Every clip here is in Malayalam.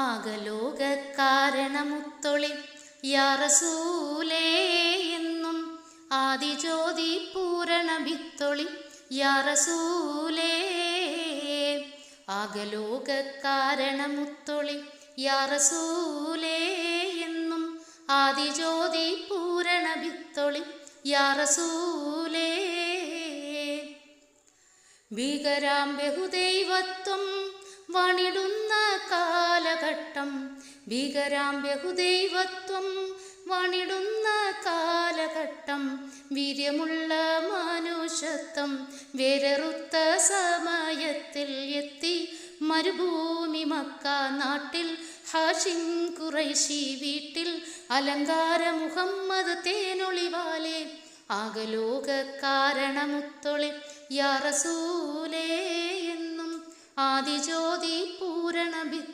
ആകലോക കാരണമുത്തൊളി യാറസൂലേ എന്നും ആദിജ്യോതി പൂരണ ഭിത്തൊളി യാറസൂലേ. ആകലോകാരണമുത്തൊളി യാറസൂലേ എന്നും ആദിജ്യോതി പൂരണ ഭിത്തൊളി യാറസൂലേ. ഭീകരാം ബഹുദൈവത്വം വണിടുന്ന കാലഘട്ടം ഭീകരാം ബഹുദൈവത്വം വണിടുന്ന കാലഘട്ടം. വീര്യമുള്ള മാനുഷത്വം വേരറുത്ത സമയത്തിൽ എത്തി. മരുഭൂമി മക്ക നാട്ടിൽ ഹാഷിം കുറൈശി വീട്ടിൽ അലങ്കാര മുഹമ്മദ് തേനൊളിവാലെ. ആകലോക കാരണമുത്തൊളി യാറസൂലേ എന്നും ആദിജ്യോതി പൂരണ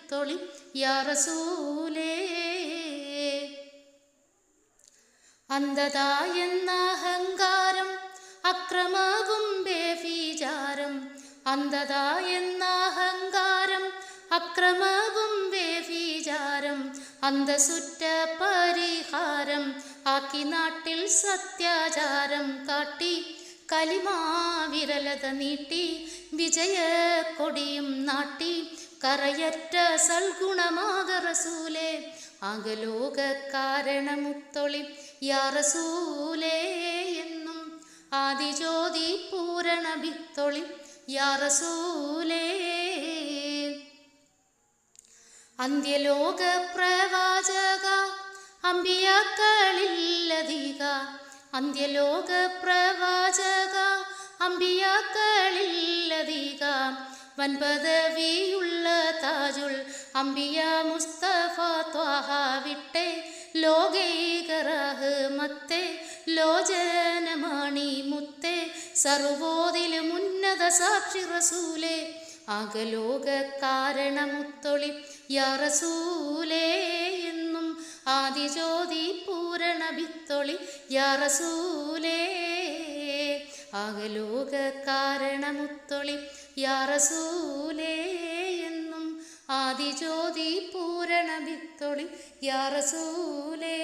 ഭിത്തൊളി യാറസൂലേ അന്ധത എന്ന അഹങ്കാരം അക്രമാകും ബേഫീചാരം അന്ധത എന്ന അഹങ്കാരം അക്രമാകും ബേഫീചാരം അന്തസുറ്റ പരിഹാരം ആക്കി നാട്ടിൽ സത്യാചാരം കാട്ടി കലിമാ വിരലത നീട്ടി വിജയ കൊടിയും നാട്ടി കറയറ്റ സൽഗുണമാകറസൂലേ അകലോക കാരണമുത്തൊളി യാറസൂലേ എന്നും ആദിജ്യോതി പൂരണ ഭിത്തൊളി യാറസൂലേ. അന്ത്യലോക പ്രവാചക അമ്പിയാക്കളില്ലധിക അന്ത്യലോക പ്രവാചക വൻപദവിയുള്ള താജുൽ അമ്പിയ മുസ്തഫ ത്വാഹ വിട്ടെ ലോകൈകറഹ്മത്തെ ലോചനമണി മുത്തെ സർവോതിലും ഉന്നത സാക്ഷി റസൂലേ അകലോക കാരണമുത്തൊളി യാറസൂലേ എന്നും ആദിജ്യോതി പൂരണ ഭിത്തൊളി യാറസൂലേ അകലോക കാരണമുത്തൊളി യാറസൂലേ എന്നും ആദിജ്യോതി പൂരണ ഭിത്തൊളി. യാറസൂലേ